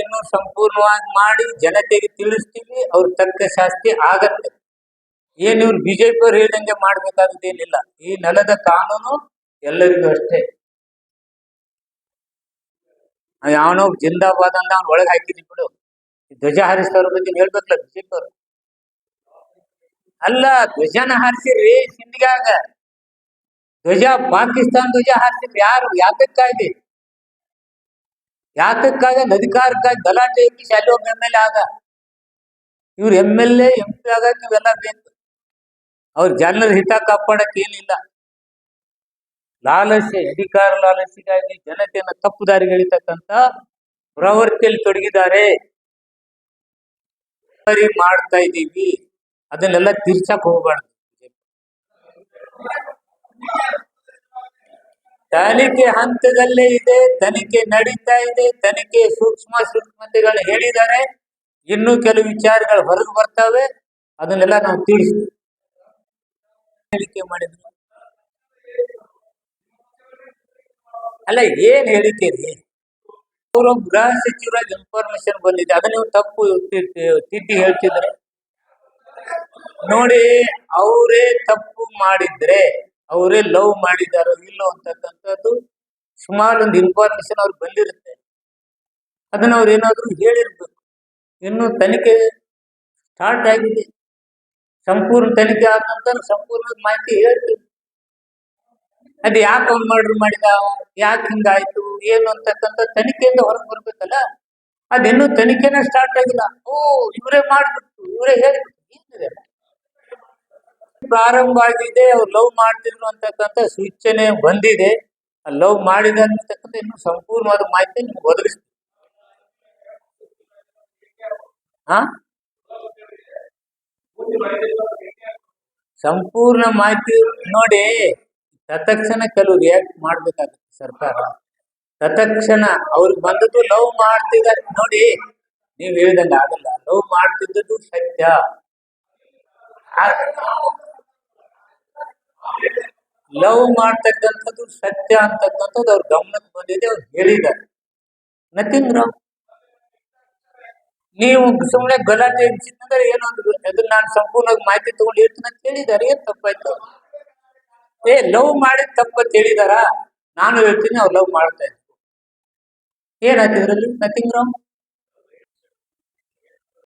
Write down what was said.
ಇನ್ನೂ ಸಂಪೂರ್ಣವಾಗಿ ಮಾಡಿ ಜನತೆಗೆ ತಿಳಿಸ್ತೀವಿ, ಅವ್ರ ತಕ್ಕ ಶಾಸ್ತಿ ಆಗತ್ತೆ. ಏನ್ ಇವ್ರು ಬಿಜೆಪಿ ಅವ್ರು ಹೇಳಿದಂಗೆ ಮಾಡ್ಬೇಕಾದದ್ದೇನಿಲ್ಲ ಈ ನೆಲದ ಕಾನೂನು ಎಲ್ಲರಿಗೂ ಅಷ್ಟೇ. ಯಾವನೋ ಜಿಂದಾಬಾದ್ ಅಂತ ಅವ್ನ ಒಳಗೆ ಹಾಕಿದ್ವಿ ಬಿಡು. ಧ್ವಜ ಹಾರಿಸ್ತವ್ರ ಬಗ್ಗೆ ಹೇಳ್ಬೇಕಲ್ಲ ಬಿಜೆಪಿ ಅವರು ಅಲ್ಲ, ಧ್ವಜನ ಹಾರಿಸಿರಿ ಸಿಂಧಿಗಾಗ ಧ್ವಜ, ಪಾಕಿಸ್ತಾನ ಧ್ವಜ ಹಾರಿಸಿದ್ರಿ ಯಾರು? ಯಾತಕ್ಕಾಗಿ ಯಾತಕ್ಕಾಗ ಅಧಿಕಾರಕ್ಕಾಗಿ ಗಲಾಟೆ ಎಬ್ಬಿಸಿ ಶಾಲೆ ಒಬ್ಬ ಎಂ ಎಲ್ ಎ ಆಗ. ಇವ್ರು M L A M P ಆಗಕ್ಕೆ ಇವೆಲ್ಲ ಬೇಕು. ಅವ್ರ ಜನರ ಹಿತ ಕಾಪಾಡಕ್ ಏನಿಲ್ಲ. ಲಾಲಸೆ, ಅಧಿಕಾರ ಲಾಲಸಿಗಾಗಿ ಜನತೆಯನ್ನ ತಪ್ಪು ದಾರಿಗೆ ಎಳಿತಕ್ಕಂತ ಪ್ರವೃತ್ತಿಯಲ್ಲಿ ತೊಡಗಿದ್ದಾರೆ. ಮಾಡ್ತಾ ಇದ್ದೀವಿ ಅದನ್ನೆಲ್ಲ ತಿರ್ಚಕ್ ಹೋಗ್ಬಾರ್ದು. ತನಿಖೆ ಹಂತದಲ್ಲೇ ಇದೆ, ತನಿಖೆ ನಡೀತಾ ಇದೆ, ತನಿಖೆ ಸೂಕ್ಷ್ಮ ಸೂಕ್ಷ್ಮತೆಗಳು ಹೇಳಿದ್ದಾರೆ. ಇನ್ನೂ ಕೆಲವು ವಿಚಾರಗಳು ಹೊರಗೆ ಬರ್ತವೆ. ಅದನ್ನೆಲ್ಲ ನಾವು ತಿಳಿಸ್ತೀವಿ. ಹೇಳಿಕೆ ಮಾಡಿದ್ರು. ಅಲ್ಲ, ಏನ್ ಹೇಳಿಕೆ ಅವರು ಗೃಹ ಸಚಿವರಾಗಿ ಇನ್ಫಾರ್ಮೇಶನ್ ಬಂದಿದೆ. ಅದನ್ನ ನೀವು ತಪ್ಪು ತಿದ್ದಿ ಹೇಳ್ತಿದ್ರೆ ನೋಡಿ, ಅವರೇ ತಪ್ಪು ಮಾಡಿದ್ರೆ ಅವರೇ ಲವ್ ಮಾಡಿದಾರೋ ಇಲ್ಲೋ ಅಂತಕ್ಕಂಥದ್ದು ಸುಮಾರು ಒಂದು ಇನ್ಫಾರ್ಮೇಶನ್ ಅವ್ರಿಗೆ ಬಂದಿರುತ್ತೆ. ಅದನ್ನ ಅವ್ರು ಏನಾದರೂ ಹೇಳಿರ್ಬೇಕು. ಇನ್ನು ತನಿಖೆ ಸ್ಟಾರ್ಟ್ ಆಗಿದೆ. ಸಂಪೂರ್ಣ ತನಿಖೆ ಆದಂತ ಸಂಪೂರ್ಣ ಮಾಹಿತಿ ಹೇಳ್ತೀವಿ. ಅದು ಯಾಕೆ ಅವ್ನು ಮರ್ಡರ್ ಮಾಡಿದ, ಯಾಕೆ ಹಿಂಗಾಯ್ತು, ಏನು ಅಂತಕ್ಕಂಥ ತನಿಖೆಯಿಂದ ಹೊರಗೆ ಬರ್ಬೇಕಲ್ಲ? ಅದಿನ್ನೂ ತನಿಖೆನೇ ಸ್ಟಾರ್ಟ್ ಆಗಿಲ್ಲ. ಓ, ಇವರೇ ಮಾಡ್ಬಿಟ್ಟು ಇವರೇ ಹೇಳ್ಬಿಟ್ಟು ಏನಿದೆ? ಪ್ರಾರಂಭ ಆಗಿದೆ ಅವ್ರು ಲವ್ ಮಾಡ್ತಿದ್ರು ಅಂತಕ್ಕಂಥ ಸೂಚನೆ ಬಂದಿದೆ. ಲವ್ ಮಾಡಿದ ಅಂತಕ್ಕಂಥ ಇನ್ನು ಸಂಪೂರ್ಣವಾದ ಮಾಹಿತಿ ನಿಮ್ಗೆ ಒದಗಿಸ್ತೀವಿ ಹಾ ಸಂಪೂರ್ಣ ಮಾಹಿತಿ ನೋಡಿ ತತ್ಕ್ಷಣ ಕೆಲವು ರಿಯಾಕ್ಟ್ ಮಾಡ್ಬೇಕಾಗುತ್ತೆ ಸರ್ಕಾರ. ತತ್ಕ್ಷಣ ಅವ್ರಿಗೆ ಬಂದದ್ದು ಲವ್ ಮಾಡ್ತಿದ್ದಾರೆ ನೋಡಿ, ನೀವ್ ಹೇಳ್ದಂಗ ಆಗಲ್ಲ. ಲವ್ ಮಾಡ್ತಿದ್ದದ್ದು ಸತ್ಯ. ಲವ್ ಮಾಡ್ತಕ್ಕಂಥದ್ದು ಸತ್ಯ ಅಂತಕ್ಕಂಥದ್ದು ಅವ್ರ ಗಮನಕ್ಕೆ ಬಂದಿದೆ, ಅವ್ರು ಹೇಳಿದ್ದಾರೆ. ನಥಿಂಗ್ ರಾಂಗ್ ನೀವು ಸುಮ್ಮನೆ ಗಲಾಟೆ ಎಬ್ಸಿದ್ರೆ ಏನೋ ಒಂದು ಅದನ್ನ ನಾನು ಸಂಪೂರ್ಣವಾಗಿ ಮಾಹಿತಿ ತಗೊಂಡು ಹೇಳ್ತೀನಿ ಅಂತ ಹೇಳಿದ್ದಾರೆ, ಏನ್ ತಪ್ಪಾಯ್ತು? ಏ, ಲವ್ ಮಾಡಿದ ತಪ್ಪಂತ ಹೇಳಿದಾರ? ನಾನು ಹೇಳ್ತೀನಿ ಅವ್ರು ಲವ್ ಮಾಡ್ತಾ ಇದ್ರು. ಏನಾಯ್ತು ಇದ್ರಲ್ಲಿ ನಥಿಂಗ್ ರಾಂಗ್